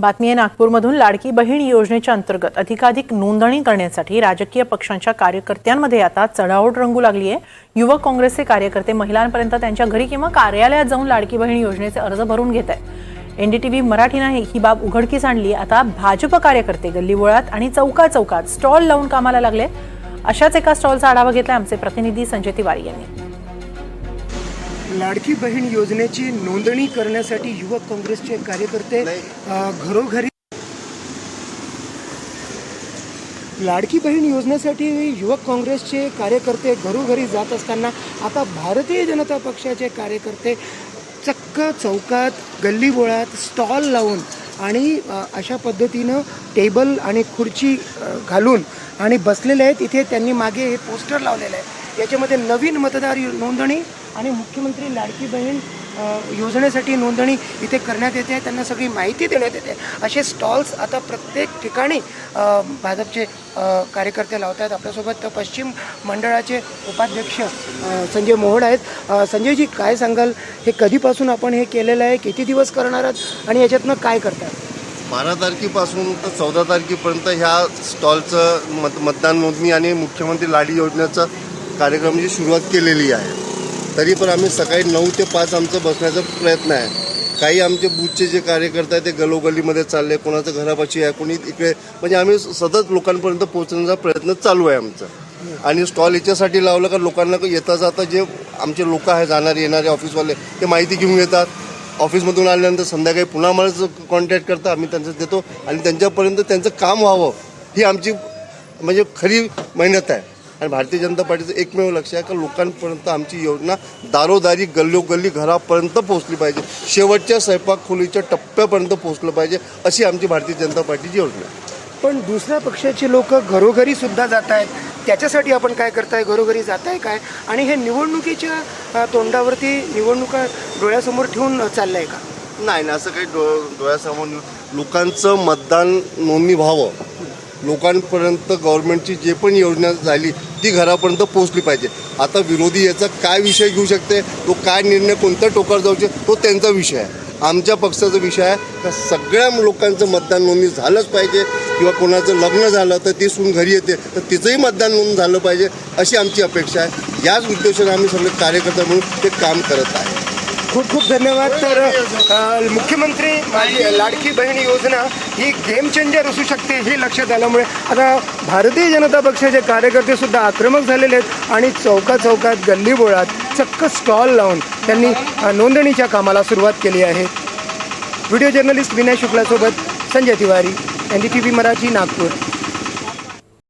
बातमी आहे नागपूरमधून लाडकी बहीण योजनेच्या अंतर्गत अधिकाधिक नोंदणी करण्यासाठी राजकीय पक्षांच्या कार्यकर्त्यांमध्ये आता चढाओढ रंगू लागली आहे. युवक काँग्रेसचे कार्यकर्ते महिलांपर्यंत त्यांच्या घरी किंवा कार्यालयात जाऊन लाडकी बहीण योजनेचे अर्ज भरून घेत आहेत. एनडीटीव्ही मराठीनं ही ही बाब उघडकीस आणली आता भाजप कार्यकर्ते गल्लीबोळात आणि चौका चौकात स्टॉल लावून कामाला लागले अशाच एका स्टॉलचा आढावा घेतला आमचे प्रतिनिधी संजय तिवारी यांनी. लाडकी बहीण योजनेची नोंदणी करण्यासाठी युवक काँग्रेसचे कार्यकर्ते घरोघरी लाडकी बहीण योजनेसाठी युवक काँग्रेसचे कार्यकर्ते घरोघरी जात असताना आता भारतीय जनता पक्षाचे कार्यकर्ते चक्क चौकात गल्लीबोळात स्टॉल लावून आणि अशा पद्धतीनं टेबल आणि खुर्ची घालून आणि बसलेले आहेत. इथे त्यांनी मागे हे पोस्टर लावलेलं आहे. याच्यामध्ये नवीन मतदार नोंदणी आणि मुख्यमंत्री लाडकी बहीण योजनेसाठी नोंदणी इथे करण्यात येते त्यांना सगळी माहिती देण्यात येते. असे स्टॉल्स आता प्रत्येक ठिकाणी भाजपचे कार्यकर्ते लावत आहेत आपल्यासोबत पश्चिम मंडळाचे उपाध्यक्ष संजय मोहड आहेत. संजयजी काय सांगाल? हे कधीपासून आपण हे केलेलं आहे? किती दिवस करणार आहात? आणि याच्यातनं काय करतात बारा तारखेपासून तर चौदा तारखेपर्यंत ह्या स्टॉलचं मत मतदान नोंदणी आणि मुख्यमंत्री लाडी योजनेचा कार्यक्रमाची सुरुवात केलेली आहे. तरी पण आम्ही सकाळी नऊ ते पाच आमचं बसण्याचा प्रयत्न आहे. काही आमचे बूथचे जे कार्यकर्ते आहेत ते गलोगलीमध्ये चालले कोणाचं घरापाशी आहे कोणी इकडे. म्हणजे आम्ही सतत लोकांपर्यंत पोहोचण्याचा प्रयत्न चालू आहे आमचा. आणि स्टॉल याच्यासाठी लावलं का लोकांना येता जाता जे आमचे लोक आहे जाणारे येणारे ऑफिसवाले ते माहिती घेऊन येतात. ऑफिसमधून आल्यानंतर संध्याकाळी पुन्हा आम्हालाच कॉन्टॅक्ट करतात आम्ही त्यांचं देतो. आणि त्यांच्यापर्यंत त्यांचं काम व्हावं ही आमची म्हणजे खरी मेहनत आहे. आणि भारतीय जनता पार्टीचं एकमेव लक्ष आहे का लोकांपर्यंत आमची योजना दारोदारी गल्लोगल्ली घरापर्यंत पोहोचली पाहिजे. शेवटच्या स्वयंपाक खोलीच्या टप्प्यापर्यंत पोहोचलं पाहिजे अशी आमची भारतीय जनता पार्टीची योजना आहे. पण दुसऱ्या पक्षाचे लोक घरोघरी सुद्धा जात आहेत. त्याच्यासाठी आपण काय करताय? घरोघरी जाताय काय? आणि हे निवडणुकीच्या तोंडावरती निवडणुका डोळ्यासमोर ठेवून चाललंय का? नाही ना असं काही डो डोळ्यासमोर. लोकांचं मतदान नोंदणी व्हावं. लोकांपर्यंत गव्हर्नमेंटची जे पण योजना झाली ती घरापर्यंत पोहोचली पाहिजे. आता विरोधी याचा काय विषय घेऊ शकते? तो काय निर्णय कोणत्या टोकावर जाऊ तो त्यांचा विषय आहे. आमच्या पक्षाचा विषय आहे का सगळ्या लोकांचं मतदान नोंदणी झालंच पाहिजे किंवा कोणाचं लग्न झालं तर ती सून घरी येते तर तिचंही मतदान नोंद झालं पाहिजे अशी आमची अपेक्षा आहे. याच उद्देशाने आम्ही सगळे कार्यकर्ता म्हणून ते काम करत आहे. खूप खूप धन्यवाद. तर अ, मुख्यमंत्री माझी लाडकी बहीण योजना ही गेम चेंजर असू शकते हे लक्षात आल्यामुळे. आता भारतीय जनता पक्षाचे कार्यकर्ते सुद्धा आक्रमक झालेले आहेत आणि चौका चौकात गल्लीबोळात चक्क स्टॉल लावून त्यांनी अ, नोंदणीच्या कामाला सुरुवात केली आहे. Video journalist Vinay शुक्लासोबत Sanjay Tiwari N D T V Marathi Nagpur.